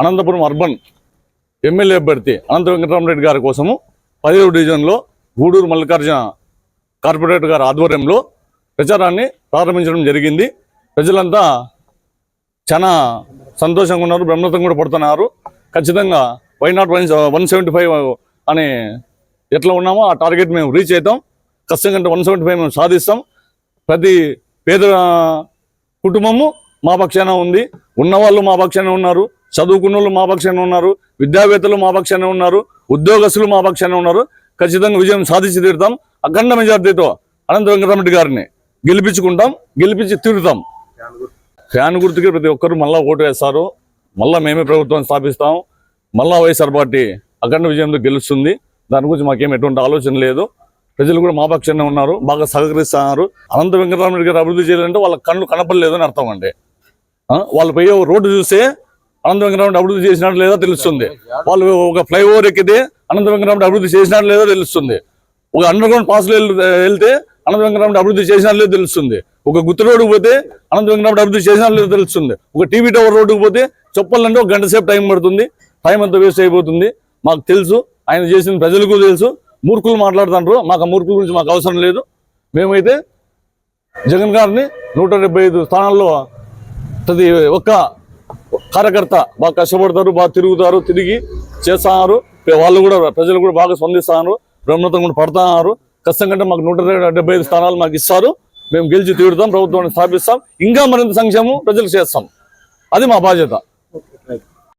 Anantapuram urban MLA అభ్యర్థి అనంత వెంకటరామరెడ్డి గారి కోసము పదిహేడు డివిజన్లో గూడూరు మల్లికార్జున కార్పొరేటర్ గారి ఆధ్వర్యంలో ప్రచారాన్ని ప్రారంభించడం జరిగింది. ప్రజలంతా చాలా సంతోషంగా ఉన్నారు బ్రహ్మతం కూడా పడుతున్నారు. ఖచ్చితంగా why not one one seventy five అని ఎట్లా ఉన్నామో ఆ టార్గెట్ మేము రీచ్ అవుతాం ఖచ్చితంగా వన్ సెవెంటీ ఫైవ్ మేము సాధిస్తాం. ప్రతి పేద కుటుంబము మా పక్షాన ఉంది. ఉన్నవాళ్ళు మా పక్షాన ఉన్నారు. చదువుకున్న వాళ్ళు మా పక్షాన ఉన్నారు విద్యావేత్తలు మా పక్షాన ఉన్నారు ఉద్యోగస్తులు మా పక్షాన ఉన్నారు. ఖచ్చితంగా విజయం సాధించి తీరుతాం. అఖండ మెజార్టీతో అనంత వెంకటరామరెడ్డి గారిని గెలిపించుకుంటాం గెలిపించి తీరుతాం. ఫ్యాన్ గుర్తుకి ప్రతి ఒక్కరు మళ్ళా ఓటు వేస్తారు. మళ్ళా మేమే ప్రభుత్వం స్థాపిస్తాం. మళ్ళా వైఎస్ఆర్ పార్టీ అఖండ విజయంతో గెలుస్తుంది. దాని గురించి మాకేం ఎటువంటి ఆలోచన లేదు. ప్రజలు కూడా మా పక్షానే ఉన్నారు బాగా సహకరిస్తున్నారు. అనంత వెంకటరామరెడ్డి గారు అభివృద్ధి చేయాలంటే వాళ్ళ కళ్ళు కనపడలేదు అని అర్థం అండి. వాళ్ళు పోయే రోడ్డు చూస్తే అనంత వెంకటరామరెడ్డి అభివృద్ధి చేసినట్టు లేదో తెలుస్తుంది. వాళ్ళు ఒక ఫ్లైఓవర్ ఎక్కితే అనంత వెంకటరామరెడ్డి అభివృద్ధి చేసినట్టు లేదో తెలుస్తుంది. ఒక అండర్ గ్రౌండ్ పాస్లో వెళ్తే అనంత వెంకటరామరెడ్డి అభివృద్ధి చేసినట్టు తెలుస్తుంది. ఒక గుత్తి రోడ్డుకు పోతే అనంత వెంకటరామరెడ్డి అభివృద్ధి చేసినట్టు తెలుస్తుంది. ఒక టీవీ టవర్ రోడ్డుకు పోతే చెప్పాలంటే ఒక గంట సేపు టైం పడుతుంది. టైం అంతా వేస్ట్ అయిపోతుంది. మాకు తెలుసు ఆయన చేసిన ప్రజలకు తెలుసు. మూర్ఖులు మాట్లాడుతుంటారు మాకు ఆ మూర్ఖుల గురించి మాకు అవసరం లేదు. మేమైతే జగన్ గారిని నూట ఐదు స్థానాల్లో ప్రతి ఒక్క కార్యకర్త బాగా కష్టపడతారు బాగా తిరుగుతారు తిరిగి చేస్తున్నారు. వాళ్ళు కూడా ప్రజలు కూడా బాగా స్పందిస్తున్నారు. బ్రహ్మతం కూడా పడుతున్నారు. కంటే మాకు నూట డెబ్బై ఐదు స్థానాలు మాకు ఇస్తారు. మేము గెలిచి తీరుతాం ప్రభుత్వాన్ని స్థాపిస్తాం. ఇంకా మరింత సంక్షేమం ప్రజలకు చేస్తాం. అది మా బాధ్యత.